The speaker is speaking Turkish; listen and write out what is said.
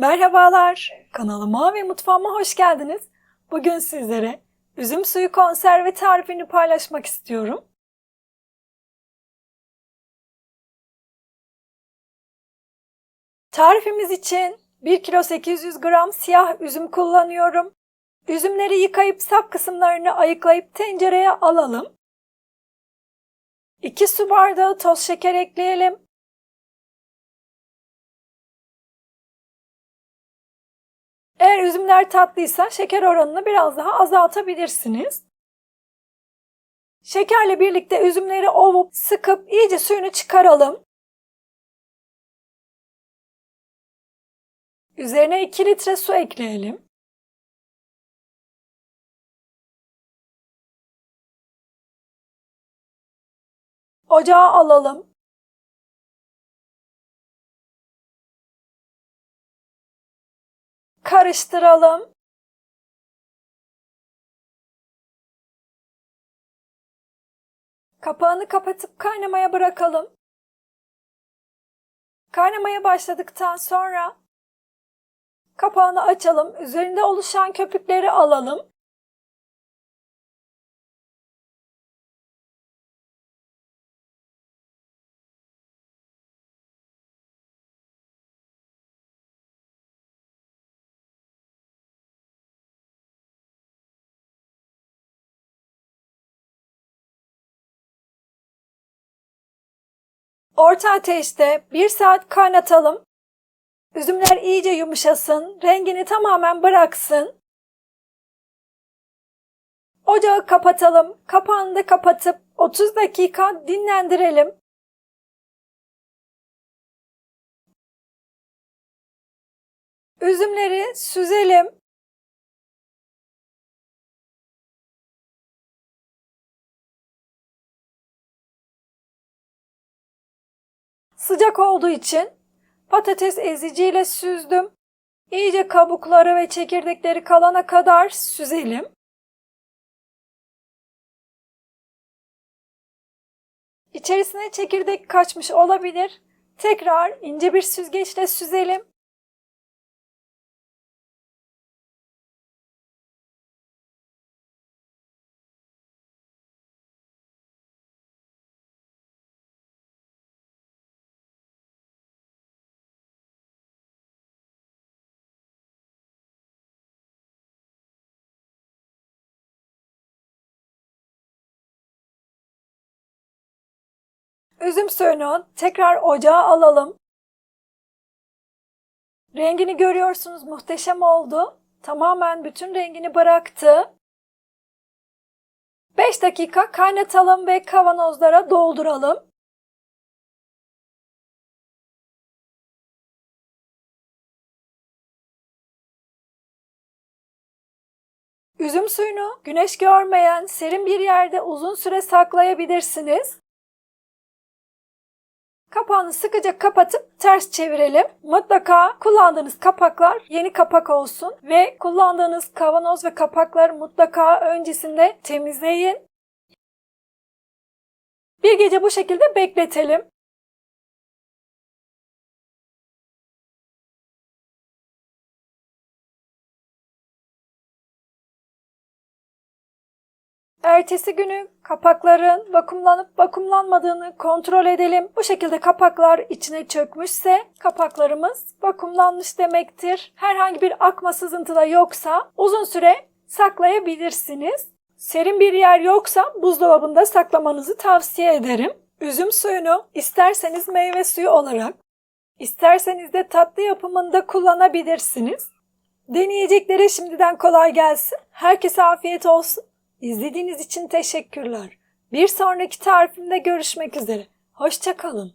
Merhabalar, kanalıma ve mutfağıma hoş geldiniz. Bugün sizlere üzüm suyu konserve tarifini paylaşmak istiyorum. Tarifimiz için 1 kilo 800 gram siyah üzüm kullanıyorum. Üzümleri yıkayıp sap kısımlarını ayıklayıp tencereye alalım. 2 su bardağı toz şeker ekleyelim. Eğer üzümler tatlıysa şeker oranını biraz daha azaltabilirsiniz. Şekerle birlikte üzümleri ovup sıkıp iyice suyunu çıkaralım. Üzerine 2 litre su ekleyelim. Ocağa alalım. Karıştıralım. Kapağını kapatıp kaynamaya bırakalım. Kaynamaya başladıktan sonra kapağını açalım. Üzerinde oluşan köpükleri alalım. Orta ateşte 1 saat kaynatalım. Üzümler iyice yumuşasın, rengini tamamen bıraksın. Ocağı kapatalım. Kapağını da kapatıp 30 dakika dinlendirelim. Üzümleri süzelim. Sıcak olduğu için patates eziciyle süzdüm. İyice kabukları ve çekirdekleri kalana kadar süzelim. İçerisine çekirdek kaçmış olabilir. Tekrar ince bir süzgeçle süzelim. Üzüm suyunu tekrar ocağa alalım. Rengini görüyorsunuz muhteşem oldu. Tamamen bütün rengini bıraktı. 5 dakika kaynatalım ve kavanozlara dolduralım. Üzüm suyunu güneş görmeyen serin bir yerde uzun süre saklayabilirsiniz. Kapağını sıkıca kapatıp ters çevirelim. Mutlaka kullandığınız kapaklar yeni kapak olsun ve kullandığınız kavanoz ve kapakları mutlaka öncesinde temizleyin. Bir gece bu şekilde bekletelim. Ertesi günü kapakların vakumlanıp vakumlanmadığını kontrol edelim. Bu şekilde kapaklar içine çökmüşse kapaklarımız vakumlanmış demektir. Herhangi bir akma sızıntı da yoksa uzun süre saklayabilirsiniz. Serin bir yer yoksa buzdolabında saklamanızı tavsiye ederim. Üzüm suyunu isterseniz meyve suyu olarak, isterseniz de tatlı yapımında kullanabilirsiniz. Deneyeceklere şimdiden kolay gelsin. Herkese afiyet olsun. İzlediğiniz için teşekkürler. Bir sonraki tarifimde görüşmek üzere. Hoşçakalın.